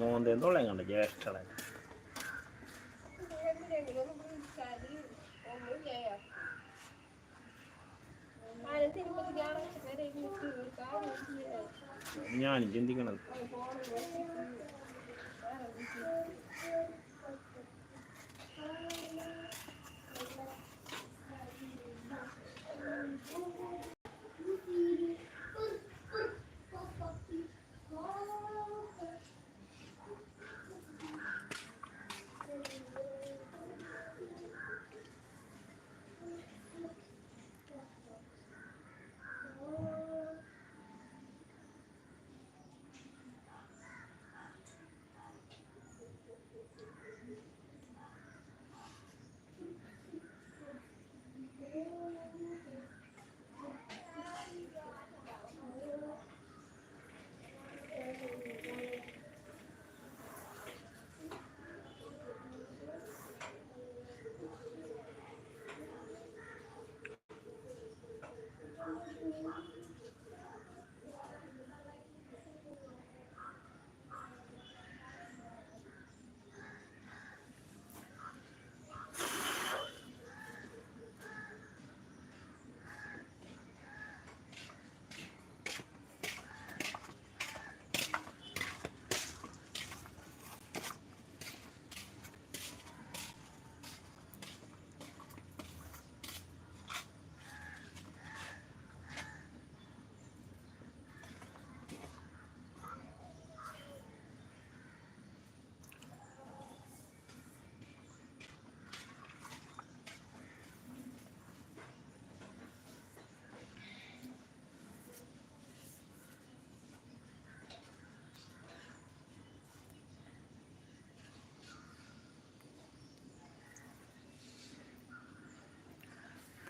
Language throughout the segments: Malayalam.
മോന്തേന്ന് തൊള്ളയും കണ്ട? ജ്യേഷ്ഠളെ. ഞാനും ചിന്തിക്കണത്.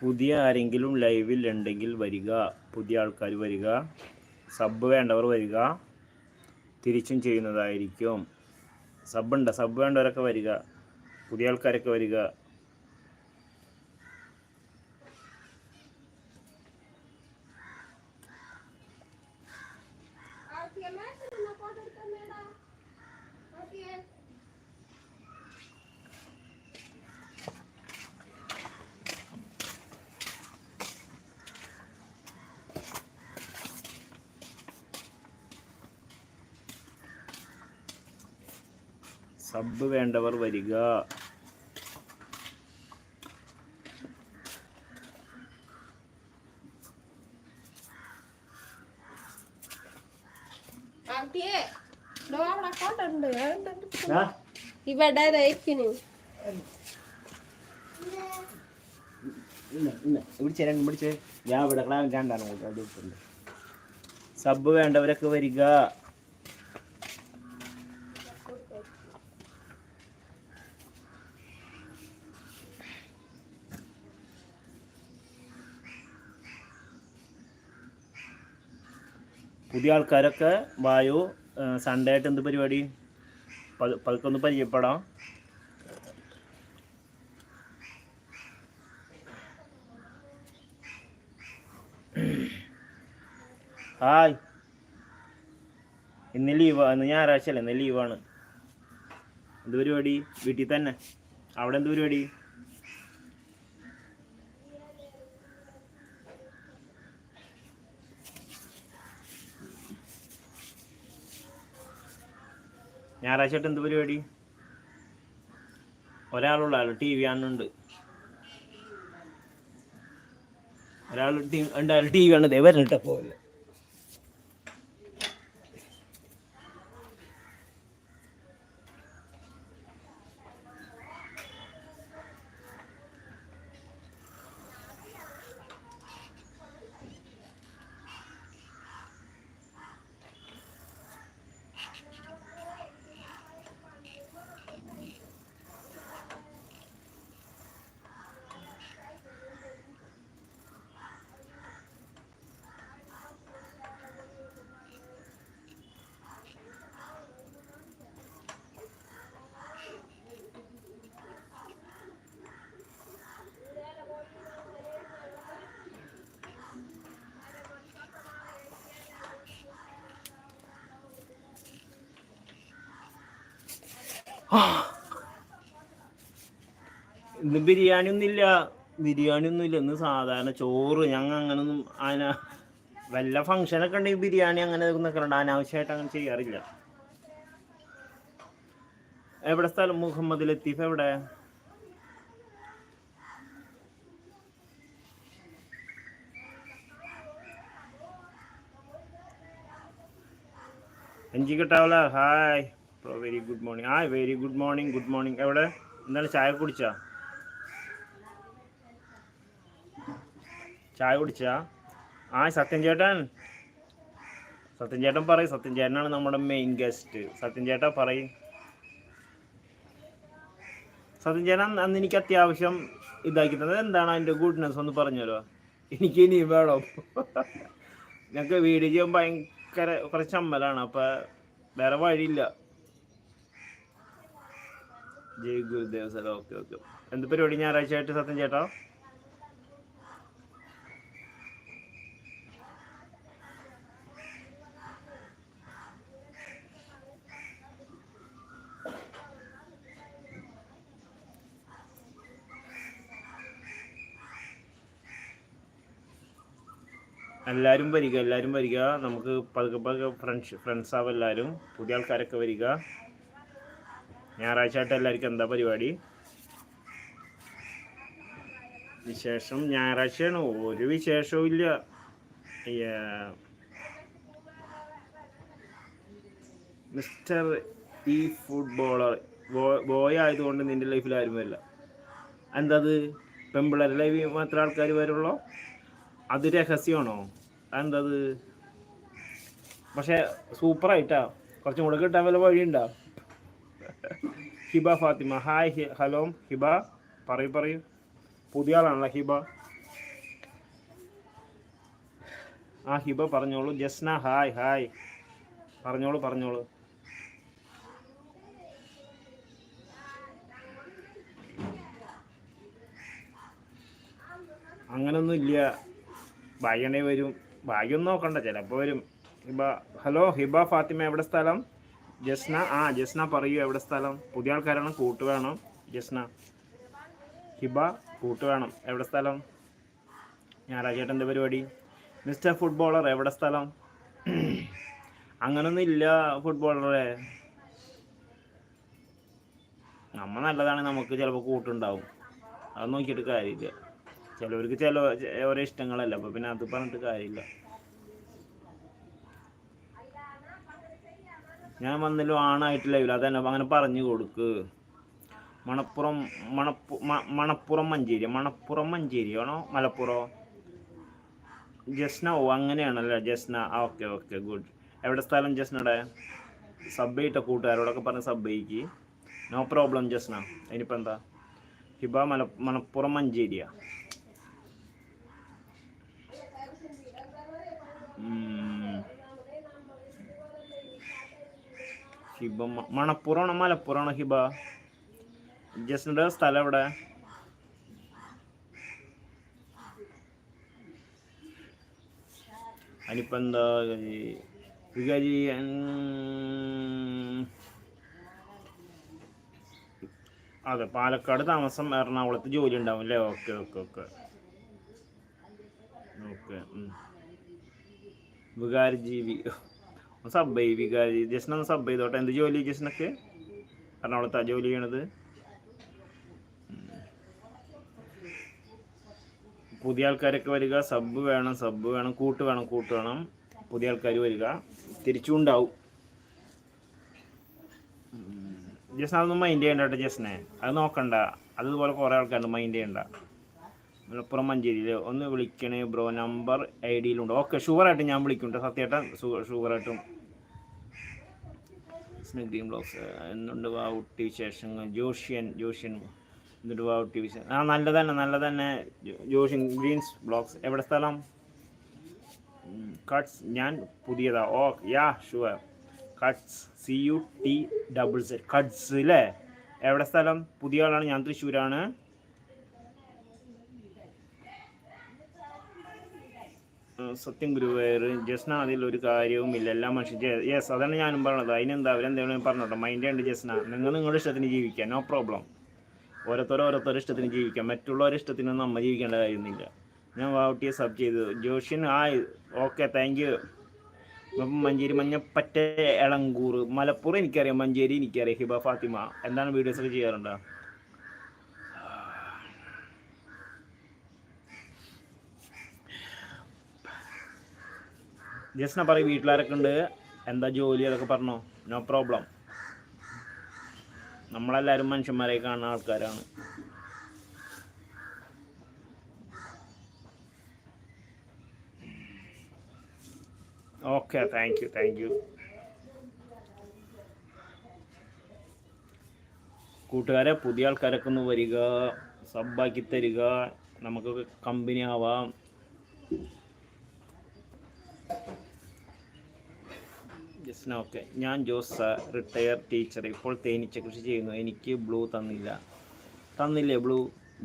പുതിയ ആരെങ്കിലും ലൈവിൽ ഉണ്ടെങ്കിൽ വരിക. പുതിയ ആൾക്കാർ വരിക. സബ് വേണ്ടവർ വരിക. തിരിച്ചും ചെയ്യുന്നതായിരിക്കും. സബ് ഉണ്ട്. സബ് വേണ്ടവരൊക്കെ വരിക. പുതിയ ആൾക്കാരൊക്കെ വരിക. സബ് വേണ്ടവർ വരിക. ഇവിടെ. ഞാൻ ഇവിടെ രണ്ടാണ്. സബ് വേണ്ടവരൊക്കെ വരിക. പുതിയ ആൾക്കാരൊക്കെ വായു? സൺഡേ ആയിട്ട് എന്ത് പരിപാടി? പതുക്കൊന്ന് പരിചയപ്പെടാം. ഹായ്. ഇന്ന് ലീവ് ഇന്ന് ഞായറാഴ്ച അല്ലേ? ഇന്ന് ലീവാണ്. എന്ത് പരിപാടി? വീട്ടിൽ തന്നെ. അവിടെ എന്ത് പരിപാടി? ഞായറാഴ്ച എന്ത് പരിപാടി? ഒരാളുള്ള ടി വി കാണുന്നുണ്ട്. ഒരാൾ ടി ഉണ്ടായാലും ടി വി കാണുന്നത് വരണിട്ട പോലെ ഇന്ന് ബിരിയാണി ഒന്നുമില്ല ബിരിയാണി ഒന്നുമില്ല ഇന്ന് സാധാരണ ചോറ്. ഞങ്ങൾ അങ്ങനൊന്നും അതിന വല്ല ഫംഗ്ഷനൊക്കെ ഉണ്ടെങ്കിൽ ബിരിയാണി അങ്ങനെ നിൽക്കുന്നുണ്ട് അനാവശ്യമായിട്ട് അങ്ങനെ ചെയ്യാറില്ല. എവിടെ സ്ഥലം? മുഹമ്മദ് ലത്തീഫ് എവിടെ? എഞ്ചി കിട്ടാവല ഹായ് വെരി ഗുഡ് മോർണിംഗ് ആ very good morning good morning എവിടെ? എന്താണ് ചായ കുടിച്ചാ? ചായ കുടിച്ചാ? ആ സത്യൻ ചേട്ടൻ. സത്യൻ ചേട്ടൻ പറയും സത്യൻ ചേട്ടനാണ് നമ്മുടെ മെയിൻ ഗസ്റ്റ് സത്യൻ ചേട്ടാ പറയും. സത്യൻ ചേട്ടൻ അന്ന് എനിക്ക് അത്യാവശ്യം ഇതാക്കി തന്നത് എന്താണ് അതിന്റെ ഗുഡ്നെസ് ഒന്ന് പറഞ്ഞല്ലോ എനിക്ക് ഇനി വേണം. ഞങ്ങൾക്ക് വീഡിയോ ചെയ്യാൻ ഭയങ്കര കുറച്ച് അമ്മലാണ് അപ്പം വേറെ വഴിയില്ല. Jai Gurudev sir okay okay. എന്ത് പരിപാടി? ഞായറാഴ്ച ആയിട്ട് സത്യം ചേട്ടാ? എല്ലാവരും വരിക എല്ലാവരും വരിക. നമുക്ക് പതുക്കെ പതുക്കെ ഫ്രണ്ട്സ് ഫ്രണ്ട്സ് ആവും എല്ലാവരും പുതിയ ആൾക്കാരൊക്കെ വരിക. ഞായറാഴ്ച ആയിട്ട് എല്ലാവർക്കും എന്താ പരിപാടി? വിശേഷം ഞായറാഴ്ചയാണ്. ഒരു വിശേഷവും ഇല്ല. മിസ്റ്റർ ഈ ഫുട്ബോളർ ബോയ് ആയതുകൊണ്ട് നിന്റെ ലൈഫിൽ ആരും വരില്ല. എന്തത്? പെമ്പിളരെ ലൈഫിൽ മാത്രം ആൾക്കാർ വരുള്ളൂ? അത് രഹസ്യമാണോ? എന്തത് പക്ഷേ സൂപ്പറായിട്ടാ കുറച്ചും കൂടെ കിട്ടാൻ വല്ല വഴിയുണ്ടോ? Hiba Fathima. Hi hello Hiba. പറയൂ പറയൂ. പുതിയ ആളാണല്ലോ ഹിബ. ആ ഹിബ പറഞ്ഞോളൂ. Jasna hi hi. പറഞ്ഞോളൂ പറഞ്ഞോളൂ. അങ്ങനൊന്നും ഇല്ല. ഭാഗ്യണേ വരും. ഭാഗ്യം നോക്കണ്ട ചിലപ്പോൾ വരും. ഹിബ ഹലോ ഹിബ ഫാത്തിമ എവിടെ സ്ഥലം? ജസ്ന ആ ജസ്ന പറയൂ എവിടെ സ്ഥലം? പുതിയ ആൾക്കാരാണ് കൂട്ട് വേണം. ജസ്ന. ഹിബ കൂട്ട് വേണം. എവിടെ സ്ഥലം? ഞായറാഴ്ച എന്താ പരിപാടി? മിസ്റ്റർ ഫുട്ബോളർ എവിടെ സ്ഥലം? അങ്ങനൊന്നും ഇല്ല ഫുട്ബോളറെ. നമ്മ നല്ലതാണ് നമുക്ക് ചിലപ്പോൾ കൂട്ടുണ്ടാവും. അത് നോക്കിയിട്ട് കാര്യമില്ല. ചിലവർക്ക് ചില ഓരോ ഇഷ്ടങ്ങളല്ല അപ്പോൾ പിന്നെ അത് പറഞ്ഞിട്ട് കാര്യമില്ല. ഞാൻ വന്നല്ലോ ആണായിട്ടില്ല അതന്നെ അങ്ങനെ പറഞ്ഞു കൊടുക്ക്. മണപ്പുറം മണപ്പു മണപ്പുറം മഞ്ചേരി മണപ്പുറം മഞ്ചേരി ആണോ? മലപ്പുറം? ജസ്ന ഓ അങ്ങനെയാണല്ലേ ജസ്ന. ആ ഓക്കെ ഓക്കെ ഗുഡ്. എവിടെ സ്ഥലം ജസ്നയുടെ സബ് ഇട്ട കൂട്ടുകാരോടൊക്കെ പറഞ്ഞ് സബ് നോ പ്രോബ്ലം ജസ്ന. ഇനിയിപ്പോൾ എന്താ? ഹിബ മല മണപ്പുറം മഞ്ചേരിയാണ്. ഹിബ മണപ്പുറമാണോ മലപ്പുറമാണോ ഹിബ? ജസ്റ്റിന്റെ സ്ഥലം എവിടെ അതിനിപ്പോ എന്താ അതെ പാലക്കാട് താമസം എറണാകുളത്ത് ജോലി ഉണ്ടാവും അല്ലേ? Okay okay okay. ഓക്കെ വികാരി ജീവി സബ് വികാരി ജസ്റ്റ് ഒന്ന് സബ് ചെയ്തോട്ടെ. എന്ത് ജോലി ജസ്റ്റിനൊക്കെ എറണാകുളത്താ ജോലി ചെയ്യണത്. പുതിയ ആൾക്കാരൊക്കെ വരിക. സബ് വേണം സബ് വേണം കൂട്ട് വേണം കൂട്ട് വേണം. പുതിയ ആൾക്കാർ വരിക. തിരിച്ചും ഉണ്ടാവും. ജസ്ന അതൊന്നും മൈൻഡ് ചെയ്യണ്ട കേട്ടോ ജസ്നെ അത് നോക്കണ്ട. അതുപോലെ കുറേ ആൾക്കാരുണ്ട് മൈൻഡ് ചെയ്യണ്ട. മലപ്പുറം മഞ്ചേരിയിൽ ഒന്ന് വിളിക്കണേ ബ്രോ. നമ്പർ ഐ ഡിയിലുണ്ട് ഓക്കെ ഷുവറായിട്ട് ഞാൻ വിളിക്കും കേട്ടോ സത്യേട്ടൻ ഷുവറായിട്ടും സ്നിഗ്രീൻ ബ്ലോഗ്സ് എന്നുണ്ട് വാവുട്ടി വിശേഷങ്ങൾ ജോഷ്യൻ ജോഷ്യൻ എന്നിട്ട് വാവുട്ടി വിശേഷം. ആ നല്ല തന്നെ നല്ല തന്നെ ജോഷ്യൻ ഗ്രീൻസ് ബ്ലോക്സ്. എവിടെ സ്ഥലം? കട്ട്സ് ഞാൻ പുതിയതാ. ഓ ya sure cuts C U T double set cuts അല്ലേ എവിടെ സ്ഥലം? പുതിയ ആളാണ്. ഞാൻ തൃശ്ശൂരാണ്. സത്യം ഗുരുവേർ ജസ്ന അതിൽ ഒരു കാര്യവുമില്ല എല്ലാ മനുഷ്യ യെസ് അതാണ് ഞാനും പറഞ്ഞത്. അതിനെന്താ അവരെന്തെങ്കിലും പറഞ്ഞോട്ടെ? മൈൻഡ് ഉണ്ട് ജസ്ന. നിങ്ങൾ നിങ്ങളുടെ ഇഷ്ടത്തിന് ജീവിക്കാം. നോ പ്രോബ്ലം ഓരോരുത്തരും ഓരോരുത്തരുടെ ഇഷ്ടത്തിന് ജീവിക്കാം. മറ്റുള്ളവരുടെ ഇഷ്ടത്തിനൊന്നും നമ്മ ജീവിക്കേണ്ട കാര്യമൊന്നുമില്ല ഞാൻ വാവട്ടിയെ സബ് ചെയ്തു. ജോഷ്യൻ ആ okay thank you Manjeri Manjappatta Elankur Malappuram എനിക്കറിയാം. മഞ്ചേരി എനിക്കറിയാം. ഹിബ ഫാത്തിമ. എന്താണ് വീഡിയോസൊക്കെ ചെയ്യാറുണ്ടോ? ജസ്ന പറയും വീട്ടിലാരൊക്കെ ഉണ്ട്? എന്താ ജോലി? അതൊക്കെ പറഞ്ഞോ. നോ പ്രോബ്ലം നമ്മളെല്ലാവരും മനുഷ്യന്മാരെ കാണുന്ന ആൾക്കാരാണ്. Okay thank you thank you കൂട്ടുകാരെ പുതിയ ആൾക്കാരൊക്കെ ഒന്ന് വരിക. സബ്ബാക്കി തരിക. നമുക്കൊക്കെ കമ്പനി ആവാം. ജസ്ന ഓക്കെ ഞാൻ ജോസ് റിട്ടയർ ടീച്ചർ ഇപ്പോൾ തേനീച്ച കൃഷി ചെയ്യുന്നു. എനിക്ക് ബ്ലൂ തന്നില്ല. തന്നില്ലേ ബ്ലൂ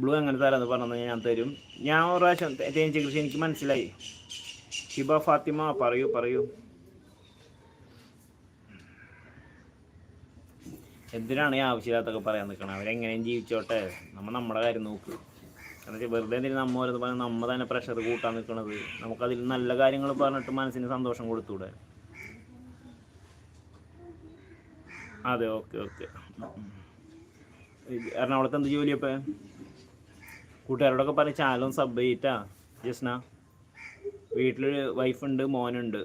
ബ്ലൂ എങ്ങനെ തരാമെന്ന് പറഞ്ഞത് ഞാൻ തരും. ഞാൻ ഒരു പ്രാവശ്യം തേനീച്ച കൃഷി എനിക്ക് മനസ്സിലായി. ഹിബ ഫാത്തിമ പറയൂ പറയൂ. എന്തിനാണ് ഈ ആവശ്യമില്ലാത്തൊക്കെ പറയാൻ നിൽക്കണം? അവരെങ്ങനെയും ജീവിച്ചോട്ടെ. നമ്മൾ നമ്മുടെ കാര്യം നോക്ക്. കാരണം വെച്ചാൽ വെറുതെ എന്തിനും നമ്മ ഓരോന്ന് പറഞ്ഞാൽ നമ്മൾ തന്നെ പ്രഷർ കൂട്ടാൻ നിൽക്കണത്? നമുക്കതിൽ നല്ല കാര്യങ്ങൾ പറഞ്ഞിട്ട് മനസ്സിന് സന്തോഷം കൊടുത്തൂടെ? അതെ ഓക്കെ ഓക്കെ. എറണാകുളത്ത് എന്ത് ജോലി അപ്പം കൂട്ടുകാരോടൊക്കെ പറഞ്ഞ ചാനലും സബ് ചെയ്തിട്ടാ ജസ്ന. വീട്ടിൽ വൈഫുണ്ട് മോനുണ്ട്.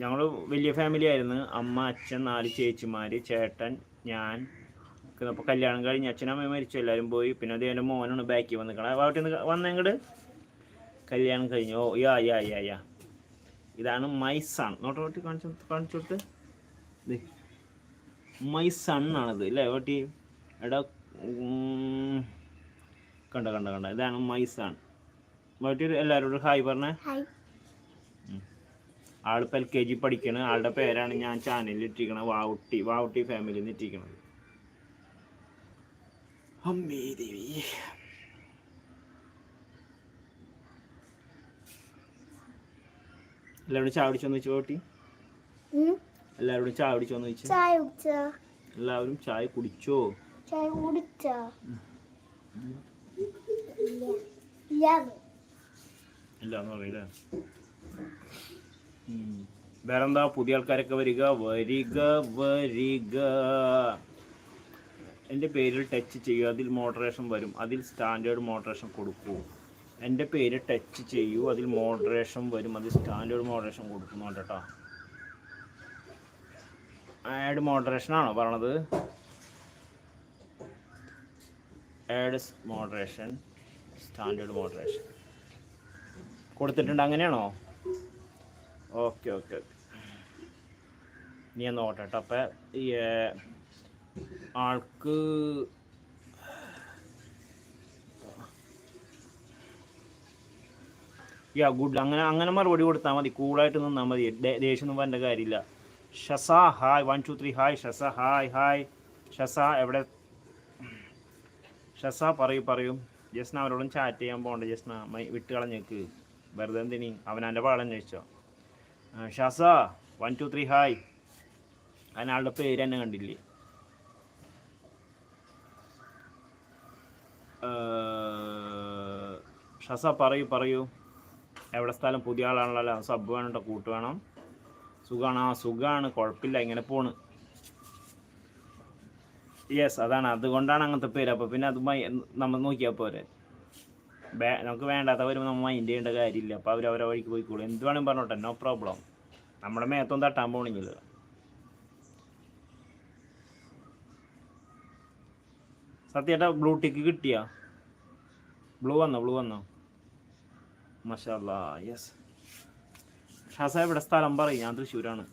ഞങ്ങൾ വലിയ ഫാമിലി ആയിരുന്നു. അമ്മ അച്ഛൻ നാല് ചേച്ചിമാർ ചേട്ടൻ ഞാൻ. അപ്പോൾ കല്യാണം കഴിഞ്ഞ് അച്ഛനമ്മ മരിച്ചു എല്ലാവരും പോയി. പിന്നെ അതേ എന്റെ മോനാണ് ബാക്കി വന്നിക്കണം. അവിടെ നിന്ന് കല്യാണം കഴിഞ്ഞു. ഓ യാ യാ യാ യാ. ഇതാണ് മൈസാണ് നോട്ട് നോട്ടി കാണിച്ചു കാണിച്ചു കൊടുത്ത്. മൈ സൺ ആണത് അല്ലേ ഓട്ടി എടാ കണ്ട കണ്ട കണ്ട? ഇതാണ് മൈ സൺ ഓട്ടി എല്ലാവരോടും ഹായ് പറഞ്ഞേ. ആളിപ്പോൾ എൽ കെ ജി പഠിക്കണ. ആളുടെ പേരാണ് ഞാൻ ചാനലിൽ ഇട്ടിരിക്കണത് വാവുട്ടി വാവുട്ടി ഫാമിലിയിൽ നിന്ന് ഇട്ടിരിക്കണത്. അമ്മേ ദേവി. എല്ലാവരും ചായ കുടിച്ചോന്ന് വെച്ചു വാവുട്ടി? എല്ലാവരോടും ചായ കുടിച്ചോന്ന് ചോദിച്ചു? ചായ കുടിച്ചോ? എല്ലാവരും ചായ കുടിച്ചോ? ചായ കുടിച്ചോ? ഇല്ലാന്ന് പറയില്ല? വേറെന്താ? പുതിയ ആൾക്കാരൊക്കെ വരിക. വരിക വരിക. എന്റെ പേരിൽ ടച്ച് ചെയ്യൂ. അതിൽ മോഡറേഷൻ വരും. അതിൽ സ്റ്റാൻഡേർഡ് മോഡറേഷൻ കൊടുക്കൂ. എന്റെ പേര് ടച്ച് ചെയ്യൂ. അതിൽ മോഡറേഷൻ വരും. അതിൽ സ്റ്റാൻഡേർഡ് മോഡറേഷൻ കൊടുക്കുന്നുണ്ട് കേട്ടോ. ആഡ് മോഡറേഷൻ ആണോ പറയണത്? ആഡ് മോഡറേഷൻ സ്റ്റാൻഡേർഡ് മോഡറേഷൻ കൊടുത്തിട്ടുണ്ട് അങ്ങനെയാണോ? ഓക്കെ ഓക്കെ ഓക്കെ നീ ഒന്ന് നോക്കട്ടെ കേട്ടോ അപ്പം ഈ ആൾക്ക് യാ ഗുഡ് അങ്ങനെ അങ്ങനെ മറുപടി കൊടുത്താൽ മതി. കൂളായിട്ട് നിന്നാൽ മതി. ദേഷ്യം ഒന്നും വരേണ്ട കാര്യമില്ല. ഷസ hi. One two three hi. ഷസ hi hi. ഷസ എവിടെ? ഷസ പറയൂ പറയൂ. ജസ്ന അവരോടും ചാറ്റ് ചെയ്യാൻ പോകണ്ട. ജസ്ന മൈ വിട്ട് കളഞ്ഞേക്ക് വെറുതെ എന്തിനി? അവനാന്റെ പാടം ചോദിച്ചോ ഷസ വൺ ടു ത്രീ ഹായ്. അതിനാളുടെ പേര് എന്നെ കണ്ടില്ലേ? ഷസ പറയൂ പറയൂ. എവിടെ സ്ഥലം? പുതിയ ആളാണല്ലോ. സബ് വേണം? കേട്ടോ കൂട്ട് വേണം? സുഖമാണ് ആ സുഖമാണ് കുഴപ്പമില്ല ഇങ്ങനെ പോണ്. യെസ് അതാണ്. അതുകൊണ്ടാണ് അങ്ങനത്തെ പേര്. അപ്പോൾ പിന്നെ അതുമായി നമ്മൾ നോക്കിയാൽ പോരെ. നമുക്ക് വേണ്ടാത്ത വരുമ്പോൾ നമ്മൾ മൈൻഡ് ചെയ്യേണ്ട കാര്യമില്ല. അപ്പോൾ അവർ അവരെ വഴിക്ക് പോയിക്കോളൂ. എന്ത് വേണമെങ്കിലും പറഞ്ഞോട്ടെ. നോ പ്രോബ്ലം നമ്മുടെ മേത്തൊന്നും തട്ടാൻ പോകണമെങ്കിൽ സത്യേട്ടാ ബ്ലൂ ടിക്ക് കിട്ടിയാ? ബ്ലൂ വന്നോ? ബ്ലൂ വന്നോ? മഷാല്ലാ യെസ് ഷാസ ഇവിടെ സ്ഥലം പറയും. ഞാൻ തൃശ്ശൂരാണ്.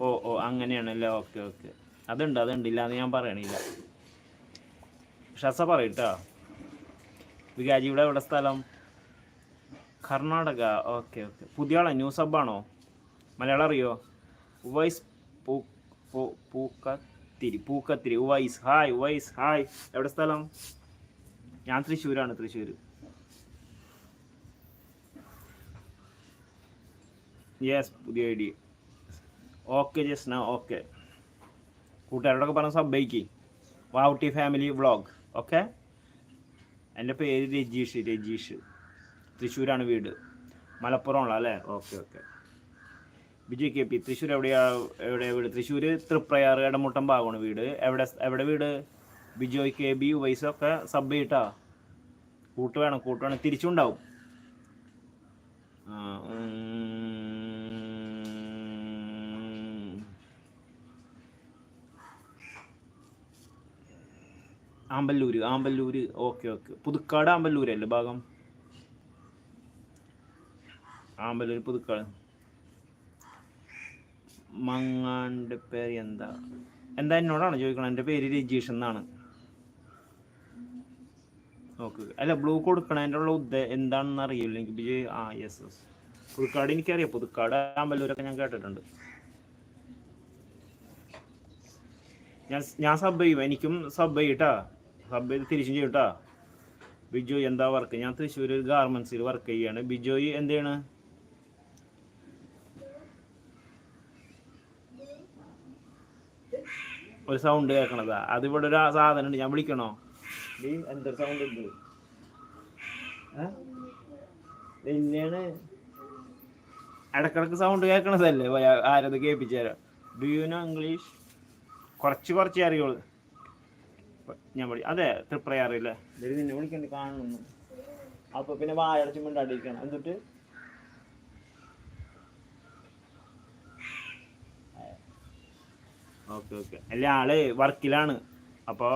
ഓ ഓ അങ്ങനെയാണല്ലേ? Okay okay. അതുണ്ട് അതുണ്ട്. ഇല്ലാന്ന് ഞാൻ പറയണില്ല. ഷസ പറയട്ടോ വികാജിയുടെ എവിടെ സ്ഥലം? കർണാടക. Okay okay. പുതിയ ആളാ? ന്യൂ ആണോ? മലയാളം അറിയോ? വോയിസ് പൂ- പൂക്ക പൂക്കത്തിരി പൂക്കത്തിരി വൈസ് ഹായ് വൈസ് ഹായ്. എവിടെ സ്ഥലം? ഞാൻ തൃശ്ശൂരാണ് തൃശ്ശൂർ യെസ് പുതിയ I D okay Jasna okay കൂട്ടുകാരോടൊക്കെ പറഞ്ഞ സബ്ബൈക്ക് വാവുട്ടി ഫാമിലി വ്ളോഗ് ഓക്കെ എന്റെ പേര് രജീഷ് രജീഷ്. തൃശ്ശൂരാണ് വീട്. മലപ്പുറമുള്ള അല്ലേ? Okay okay Biju K P Thrissur എവിടെയാ എവിടെ വീട്? തൃശ്ശൂർ തൃപ്രയാർ ഇടമുട്ടം ഭാഗമാണ് വീട്. എവിടെ എവിടെ വീട്? ബിജോയ് കെ ബി വൈസൊക്കെ സബ് ചെയ്യട്ടാ കൂട്ട് വേണം കൂട്ട് വേണം. തിരിച്ചുണ്ടാവും. ആമ്പല്ലൂര് ആമ്പല്ലൂര്. Okay okay. പുതുക്കാട് ആമ്പല്ലൂരല്ലേ ഭാഗം? ആമ്പല്ലൂർ പുതുക്കാട്. മങ്ങാണ്ട് പേര് എന്താ? എന്താ എന്നോടാണ് ചോദിക്കണം എന്റെ പേര് രജീഷ് എന്നാണ്. ഓക്കെ അല്ല ബ്ലൂ കൊടുക്കണതിന്റെ ഉള്ള ഉദ്ദേ എന്താണെന്ന് അറിയില്ല. എനിക്ക് ആ യെസ് യെസ് പുതുക്കാട് എനിക്കറിയാം. പുതുക്കാട് ആമ്പല്ലൂരൊക്കെ ഞാൻ കേട്ടിട്ടുണ്ട്. ഞാൻ ഞാൻ സബ് ചെയ്യും. എനിക്കും സബ് ചെയ്യട്ടാ. സബ് ചെയ്ത് തിരിച്ചും ചെയ്യട്ടാ ബിജോയ് എന്താ വർക്ക് ഞാൻ തൃശ്ശൂർ ഗാർമെൻസിൽ വർക്ക് ചെയ്യാണ്. ബിജോയ് എന്താണ് ഒരു സൗണ്ട് കേൾക്കണതാ. അതിവിടെ ഒരു സാധനം ഉണ്ട് ഞാൻ വിളിക്കണോ? എന്തൊരു സൗണ്ട് ഉണ്ട്? ഇടക്കിടക്ക് സൗണ്ട് കേൾക്കണതല്ലേ? ആരത് കേൾപ്പിച്ചു തരാം. ഡു യു നോ ഇംഗ്ലീഷ് കുറച്ച് കുറച്ച് അറിയുള്ളൂ. ഞാൻ പഠി അതെ തൃപ്രയ അറിയില്ല നിന്നെ വിളിക്കണ്ട് കാണുന്നു അപ്പൊ പിന്നെ വായടച്ചും മിണ്ടാണ്ടിരിക്കണം എന്നിട്ട്? Okay okay. അല്ല ആൾ വർക്കിലാണ്. അപ്പോൾ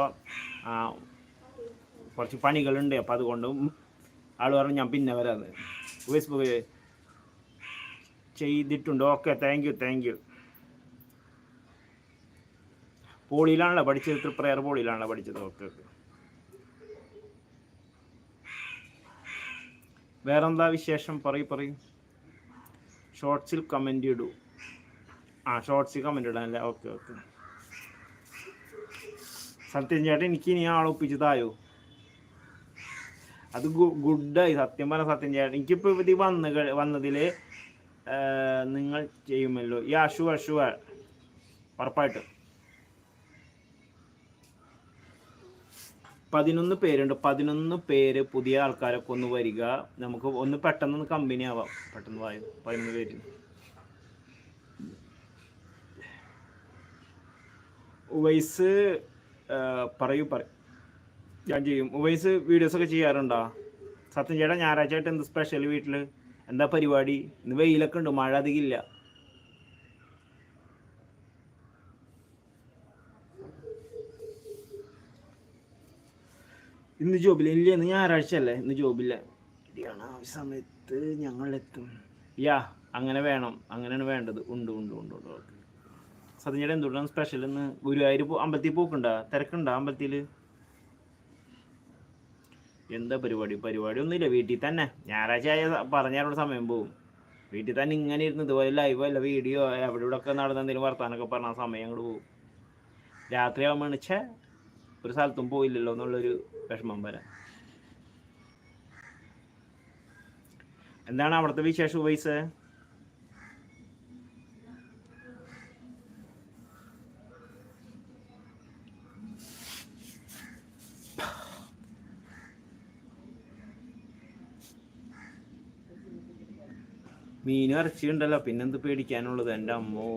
കുറച്ച് പണികളുണ്ട്. അപ്പോൾ അതുകൊണ്ട് ആൾ പറഞ്ഞു ഞാൻ പിന്നെ വരാന്ന് ഫേസ്ബുക്ക് ചെയ്തിട്ടുണ്ട്. Okay thank you thank you പോളിയിലാണല്ലോ പഠിച്ചത്? തൃപ്രയർ പോളിയിലാണല്ലോ പഠിച്ചത്. Okay okay. വേറെന്താ വിശേഷം? പറയൂ പറയൂ. ഷോർട്സിൽ കമന്റ് ഇടൂ. ആ ഷോർട്സിൽ കമന്റ് ഇടാം അല്ലേ ഓക്കെ ഓക്കെ. സത്യം ചേട്ടൻ എനിക്ക് ഇനി ആളെ ഒപ്പിച്ച് തായോ അത് ഗുഡായി. സത്യം പറഞ്ഞ സത്യം ചേട്ടൻ. എനിക്കിപ്പോൾ ഇത് വന്ന് വന്നതിൽ നിങ്ങൾ ചെയ്യുമല്ലോ. ഈ അഷു അഷു ഉറപ്പായിട്ട്. പതിനൊന്ന് പേരുണ്ട്. പതിനൊന്ന് പേര് പുതിയ ആൾക്കാരൊക്കെ ഒന്ന് വരിക. നമുക്ക് ഒന്ന് പെട്ടെന്ന് കമ്പനി ആവാം. പെട്ടെന്ന് വായു പതിനൊന്ന് പേര്. ഉവൈസ് പറയൂ പറ ഞാൻ ചെയ്യും. ഉവൈസ് വീഡിയോസ് ഒക്കെ ചെയ്യാറുണ്ടോ? സത്യം ചേട്ടാ ഞായറാഴ്ച എന്ത് സ്പെഷ്യൽ വീട്ടിൽ എന്താ പരിപാടി? ഇന്ന് വെയിലൊക്കെ ഉണ്ട് മഴ അധികം ഇല്ല. ഇന്ന് ജോബില്ല ഇല്ല ഇന്ന് ഞായറാഴ്ച അല്ലേ ഇന്ന് ജോബില്ല. സമയത്ത് ഞങ്ങൾ എത്തും യാ അങ്ങനെ വേണം. അങ്ങനെയാണ് വേണ്ടത്. ഉണ്ട് ഉണ്ട് ഉണ്ട് ഉണ്ട്. ഓക്കെ. സത്യം ചേട്ടാ എന്തുകൊണ്ടാണ് സ്പെഷ്യൽ ഇന്ന് ഗുരുവായൂർ അമ്പലത്തിൽ പോക്കുണ്ടാ? തിരക്കുണ്ടോ അമ്പലത്തിൽ എന്താ പരിപാടി? പരിപാടി ഒന്നുമില്ല വീട്ടിൽ തന്നെ. ഞായറാഴ്ച ആയ പറഞ്ഞാലുള്ള സമയം പോകും വീട്ടിൽ തന്നെ ഇങ്ങനെ ഇരുന്ന് ഇതുപോലെ ലൈവോ അല്ല വീഡിയോ അവിടെ ഇവിടെ ഒക്കെ നടന്ന എന്തെങ്കിലും വർത്താനൊക്കെ പറഞ്ഞ സമയം അങ്ങോട്ട് പോകും രാത്രി ആകുമ്പോൾ ഒരു സ്ഥലത്തും പോയില്ലല്ലോ എന്നുള്ളൊരു വിഷമം വരാം. എന്താണ് അവിടുത്തെ വിശേഷം വയസ്സ് മീനും ഇറച്ചി ഉണ്ടല്ലോ പിന്നെന്ത് പേടിക്കാനുള്ളത് എന്റെ അമ്മോ?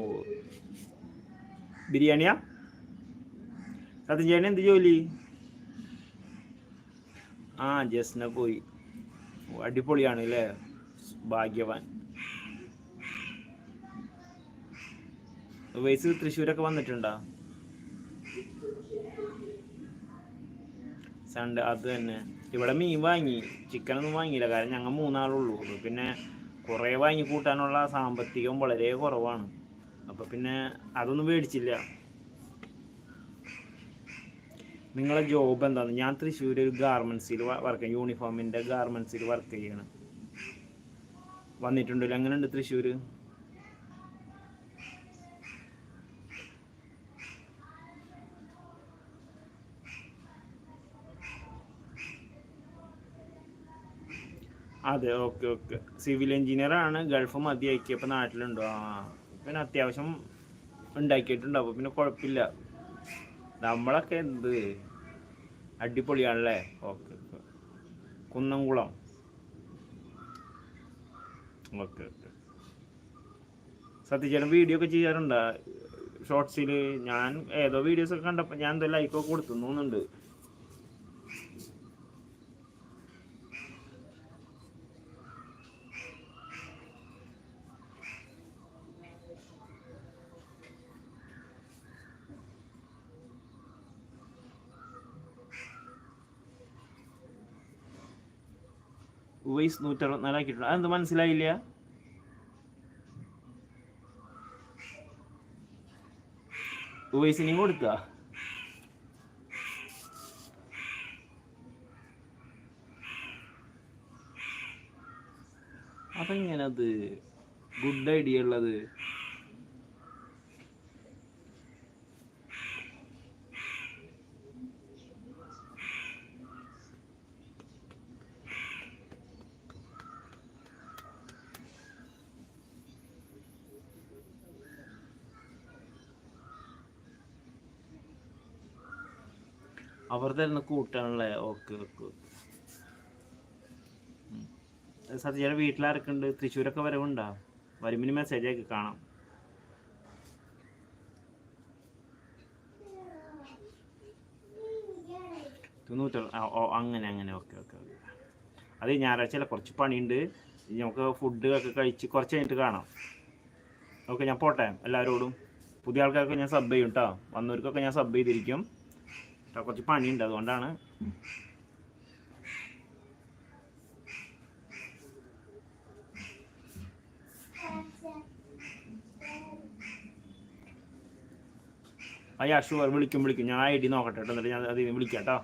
ബിരിയാണിയാ? സത്യം ചേട്ടൻ എന്ത് ജോലി? ആ ജസ്ന പോയി. അടിപൊളിയാണ് അല്ലേ? ഭാഗ്യവാൻ. വയസ്സ് തൃശ്ശൂരൊക്കെ വന്നിട്ടുണ്ടോ? സൺഡേ അത് തന്നെ. ഇവിടെ മീൻ വാങ്ങി. ചിക്കനൊന്നും വാങ്ങിയില്ല. കാരണം ഞങ്ങൾ മൂന്നാളുള്ളൂ. പിന്നെ കുറേ വാങ്ങി കൂട്ടാനുള്ള സാമ്പത്തികം വളരെ കുറവാണ്. അപ്പോൾ പിന്നെ അതൊന്നും മേടിച്ചില്ല. നിങ്ങളെ ജോബ് എന്താണ് ഞാൻ തൃശ്ശൂർ ഒരു ഗാർമെൻസിൽ വർക്ക് യൂണിഫോമിന്റെ ഗാർമെൻസിൽ വർക്ക് ചെയ്യണം. വന്നിട്ടുണ്ടല്ലോ എങ്ങനെയുണ്ട് തൃശ്ശൂർ അതെ ഓക്കെ ഓക്കെ. സിവിൽ എഞ്ചിനീയർ ആണ് ഗൾഫ് മതിയാക്കി. അപ്പോൾ നാട്ടിലുണ്ടോ? ആ പിന്നെ അത്യാവശ്യം ഉണ്ടാക്കിയിട്ടുണ്ട്. അപ്പോൾ പിന്നെ കുഴപ്പമില്ല. നമ്മളൊക്കെ എന്ത്? അടിപൊളിയാണല്ലേ? Okay okay. Kunnamkulam. Okay okay. സത്യചേട്ടൻ video ഒക്കെ ചെയ്യാറുണ്ടോ? ഷോർട്സിൽ ഞാൻ ഏതോ വീഡിയോസ് ഒക്കെ കണ്ടപ്പോൾ ഞാൻ എന്തോ ലൈക്കൊക്കെ കൊടുത്തു തോന്നുന്നുണ്ട്. ഉവൈസ് നൂറ്ററുപത്തിനാലാക്കിയിട്ടുണ്ട് അതെന്ത് മനസ്സിലായില്ല ഉവൈസിനെയും കൊടുക്ക അതെങ്ങനെ അത് ഗുഡ് ഐഡിയ ഉള്ളത് അവർ തരുന്ന കൂട്ടാണല്ലേ ഓക്കെ ഓക്കെ സത്യയുടെ വീട്ടിലാർക്കുണ്ട് തൃശ്ശൂരൊക്കെ വരവുണ്ടോ? വരുമ്പിന് മെസ്സേജ് ആക്കി കാണാം. അങ്ങനെ അങ്ങനെ. ഓക്കെ ഓക്കെ അത് ഞായറാഴ്ച കുറച്ച് പണിയുണ്ട്. നമുക്ക് ഫുഡ് ഒക്കെ കഴിച്ച് കുറച്ച് കഴിഞ്ഞിട്ട് കാണാം. ഓക്കെ ഞാൻ പോട്ടെ. എല്ലാവരോടും. പുതിയ ആൾക്കാർക്ക് ഞാൻ സബ് ചെയ്യും കേട്ടോ വന്നവർക്കൊക്കെ ഞാൻ സബ് ചെയ്തിരിക്കും. കേട്ടോ കുറച്ച് പണിയുണ്ട് അതുകൊണ്ടാണ്. അയ്യാ ഷുവർ വിളിക്കും വിളിക്കും. ഞാൻ ഐ ഡി നോക്കട്ടെ കേട്ടോ എന്നിട്ട് ഞാൻ അത് വിളിക്കാം കേട്ടോ.